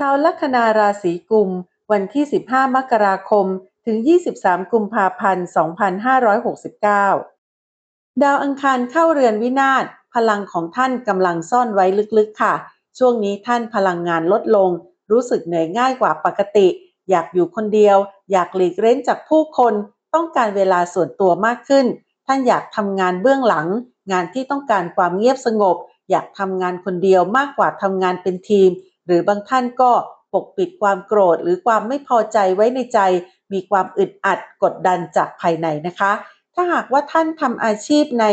ชาวลัคนาราศีกุม วันที่ 15 มกราคม ถึง 23 กุมภาพันธ์ 2569 ดาวอังคารเข้าเรือนวินาศ พลังของท่านกำลังซ่อนไว้ลึกๆค่ะ ช่วงนี้ท่านพลังงานลดลง รู้สึกเหนื่อยง่ายกว่าปกติ อยากอยู่คนเดียว อยากหลีกเล้นจากผู้คน ต้องการเวลาส่วนตัวมากขึ้น ท่านอยากทำงานเบื้องหลัง งานที่ต้องการความเงียบสงบ อยากทำงานคนเดียวมากกว่าทำงานเป็นทีม หรือบางท่านก็ปกปิดความโกรธ หรือความไม่พอใจไว้ในใจ มีความอึดอัดกดดันจากภายในนะคะ ถ้าหากว่าท่านทำอาชีพใน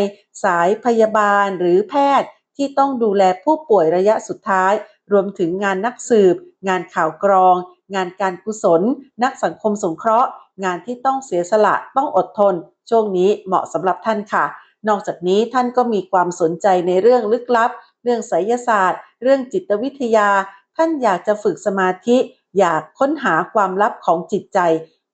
สายพยาบาลหรือแพทย์ที่ต้องดูแลผู้ป่วยระยะสุดท้าย รวมถึงงานนักสืบ งานข่าวกรอง งานการกุศล นักสังคมสงเคราะห์ งานที่ต้องเสียสละต้องอดทน ช่วงนี้เหมาะสำหรับท่านค่ะ นอกจากนี้ท่านก็มีความสนใจในเรื่องลึกลับ เรื่องไสยศาสตร์ เรื่องจิตวิทยา ท่านอยากจะฝึกสมาธิ อยากค้นหาความลับของจิตใจ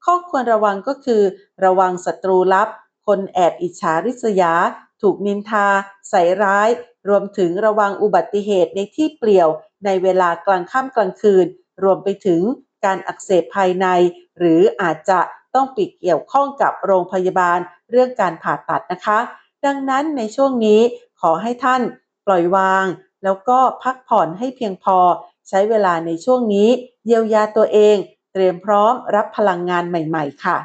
ข้อควรระวังก็คือ ระวังศัตรูลับ คนแอบอิจฉาริษยา ถูกนินทา ใส่ร้าย รวมถึงระวังอุบัติเหตุในที่เปลี่ยว ในเวลากลางค่ำกลางคืน รวมไปถึงการอักเสบภายใน หรืออาจจะต้องปิดเกี่ยวข้องกับโรงพยาบาลเรื่องการผ่าตัดนะคะ ดังนั้นในช่วงนี้ขอให้ท่านปล่อยวาง แล้วก็พักผ่อนให้เพียงพอ ใช้เวลาในช่วงนี้ เยียวยาตัวเอง เตรียมพร้อมรับพลังงานใหม่ ๆ ค่ะ